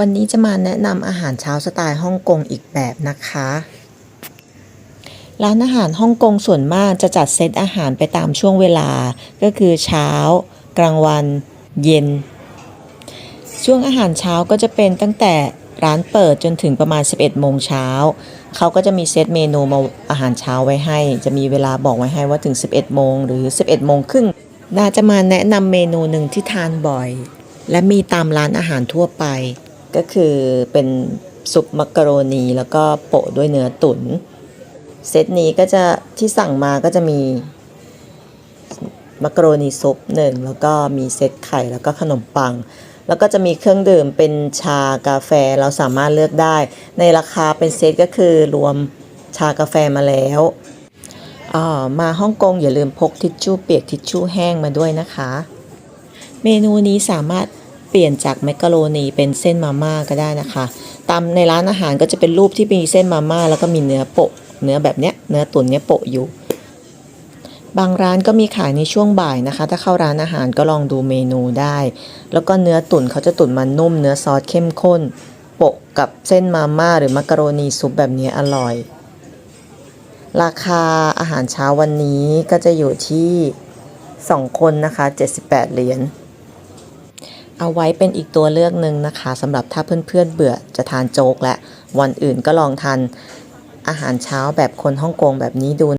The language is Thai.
วันนี้จะมาแนะนำอาหารเช้าสไตล์ฮ่องกงอีกแบบนะคะ ร้านอาหารฮ่องกงส่วนมากจะจัดเซตอาหารไปตามช่วงเวลา ก็คือเช้า กลางวัน เย็น ช่วงอาหารเช้าก็จะเป็นตั้งแต่ร้านเปิดจนถึงประมาณ 11 โมงเช้า เขาก็จะมีเซตเมนูมาอาหารเช้าไว้ให้ จะมีเวลาบอกไว้ให้ว่าถึง 11 โมงหรือ 11 โมงครึ่ง น่าจะมาแนะนำเมนูหนึ่งที่ทานบ่อย และมีตามร้านอาหารทั่วไป ก็คือเป็นซุปมักกะโรนี แล้วก็โปะด้วยเนื้อตุน๋นเซตนี้ก็จะที่สั่งมาก็จะมีมักกะโรนีซุปหนึ่งแล้วก็มีเซตไข่แล้วก็ขนมปัง แล้วก็จะมีเครื่องดื่มเป็นชากาแฟเราสามารถเลือกได้ ในราคาเป็นเซตก็คือรวมชากาแฟมาแล้วมาฮ่องกงอย่าลืมพกทิชชู่เปียกทิชชู่แห้งมาด้วยนะคะ เมนูนี้สามารถ ปลี่ยนจากแมกกะโรนีเป็นเส้นมาม่าก็ได้นะคะ ตามในร้านอาหารก็จะเป็นรูปที่มีเส้นมาม่าแล้วก็มีเนื้อโปะ เนื้อแบบเนี้ย เนื้อตุ๋นเนี้ยโปะอยู่ บางร้านก็มีขายในช่วงบ่ายนะคะ ถ้าเข้าร้านอาหารก็ลองดูเมนูได้ แล้วก็เนื้อตุ๋นเขาจะตุ๋นมานุ่ม เนื้อซอสเข้มข้น โปะกับเส้นมาม่าหรือมักกะโรนีซุปแบบนี้อร่อย ราคาอาหารเช้าวันนี้ก็จะอยู่ที่ 2 คนนะคะ 78 เหรียญ เอาไว้เป็นอีกตัวเลือกหนึ่งนะคะสำหรับถ้าเพื่อนๆเบื่อจะทานโจ๊กและวันอื่นก็ลองทานอาหารเช้าแบบคนฮ่องกงแบบนี้ดู